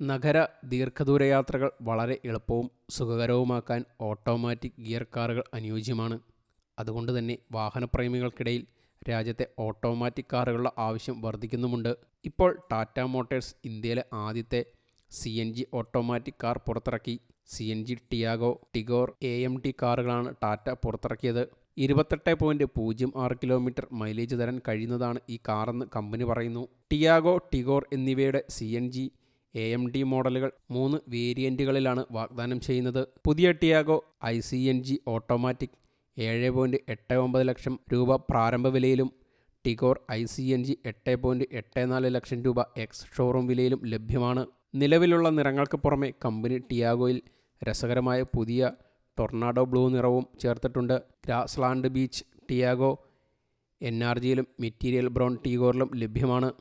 നഗര ദീർഘദൂര യാത്രകൾ വളരെ എളുപ്പവും സുഖകരവുമാക്കാൻ ഓട്ടോമാറ്റിക് ഗിയർ കാറുകൾ അനുയോജ്യമാണ്. അതുകൊണ്ട് തന്നെ വാഹനപ്രേമികൾക്കിടയിൽ രാജ്യത്തെ ഓട്ടോമാറ്റിക് കാറുകളുടെ ആവശ്യം വർദ്ധിക്കുന്നുമുണ്ട്. ഇപ്പോൾ ടാറ്റ മോട്ടേഴ്സ് ഇന്ത്യയിലെ ആദ്യത്തെ C N G automatic car പുറത്തിറക്കി. C N G Tiago Tigor A M T കാറുകളാണ് Tata പുറത്തിറക്കിയത്. ഇരുപത്തെട്ട് പോയിന്റ് പൂജ്യം ആറ് കിലോമീറ്റർ മൈലേജ് തരാൻ കഴിയുന്നതാണ് ഈ കാറെന്ന് കമ്പനി പറയുന്നു. ടിയാഗോ ടിഗോർ എന്നിവയുടെ C N G A M D മോഡലുകൾ മൂന്ന് വേരിയന്റുകളിലാണ് വാഗ്ദാനം ചെയ്യുന്നത്. പുതിയ Tiago I C N G automatic ഏഴ് പോയിന്റ് എട്ട് ഒമ്പത് ലക്ഷം രൂപ പ്രാരംഭ വിലയിലും Tigor I C N G എട്ട് പോയിന്റ് എട്ട് നാല് ലക്ഷം രൂപ എക്സ് ഷോറൂം വിലയിലും ലഭ്യമാണ്. നിലവിലുള്ള നിറങ്ങൾക്ക് പുറമെ കമ്പനി ടിയാഗോയിൽ രസകരമായ പുതിയ ടൊർണാഡോ ബ്ലൂ നിറവും ചേർത്തിട്ടുണ്ട്. Grassland beach Tiago N R ജിയിലും material brown ടീഗോറിലും ലഭ്യമാണ്.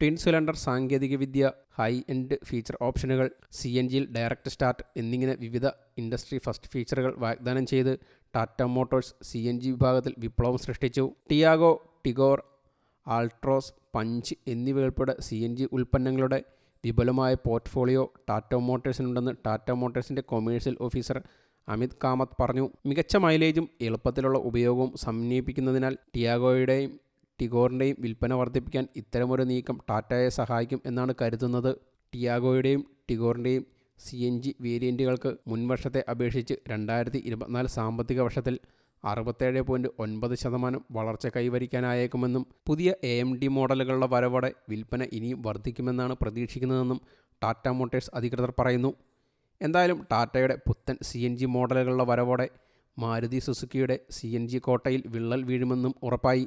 ട്വിൻ സിലിണ്ടർ സാങ്കേതികവിദ്യ ഹൈ എൻഡ് ഫീച്ചർ ഓപ്ഷനുകൾ സി എൻ ജിയിൽ ഡയറക്റ്റ് സ്റ്റാർട്ട് എന്നിങ്ങനെ വിവിധ ഇൻഡസ്ട്രി ഫസ്റ്റ് ഫീച്ചറുകൾ വാഗ്ദാനം ചെയ്ത് Tata Motors C N G വിഭാഗത്തിൽ വിപ്ലവം സൃഷ്ടിച്ചു. ടിയാഗോ ടിഗോർ ആൾട്രോസ് പഞ്ച് എന്നിവയുൾപ്പെടെ സി എൻ ജി ഉൽപ്പന്നങ്ങളുടെ വിപുലമായ പോർട്ട്ഫോളിയോ ടാറ്റ മോട്ടോഴ്സിനുണ്ടെന്ന് ടാറ്റ മോട്ടോഴ്സിന്റെ കൊമേഴ്സ്യൽ ഓഫീസർ അമിത് കാമത്ത് പറഞ്ഞു. മികച്ച മൈലേജും എളുപ്പത്തിലുള്ള ഉപയോഗവും സമന്വയിപ്പിക്കുന്നതിനാൽ ടിയാഗോയുടെയും ടിഗോറിന്റെയും വിൽപ്പന വർദ്ധിപ്പിക്കാൻ ഇത്തരമൊരു നീക്കം ടാറ്റയെ സഹായിക്കും എന്നാണ് കരുതുന്നത്. ടിയാഗോയുടെയും ടിഗോറിന്റെയും സി എൻ ജി വേരിയന്റുകൾക്ക് മുൻവർഷത്തെ അപേക്ഷിച്ച് രണ്ടായിരത്തി ഇരുപത്തിനാല് സാമ്പത്തിക വർഷത്തിൽ അറുപത്തേഴ് പോയിന്റ് ഒൻപത് ശതമാനം വളർച്ച കൈവരിക്കാനായേക്കുമെന്നും പുതിയ എ എം ഡി മോഡലുകളുടെ വരവോടെ വിൽപ്പന ഇനിയും വർദ്ധിക്കുമെന്നാണ് പ്രതീക്ഷിക്കുന്നതെന്നും ടാറ്റ മോട്ടേഴ്സ് അധികൃതർ പറയുന്നു. എന്തായാലും ടാറ്റയുടെ പുത്തൻ സി എൻ ജി മോഡലുകളുടെ വരവോടെ മാരുതി സുസുക്കിയുടെ സി എൻ ജി കോട്ടയിൽ വിള്ളൽ വീഴുമെന്നും ഉറപ്പായി.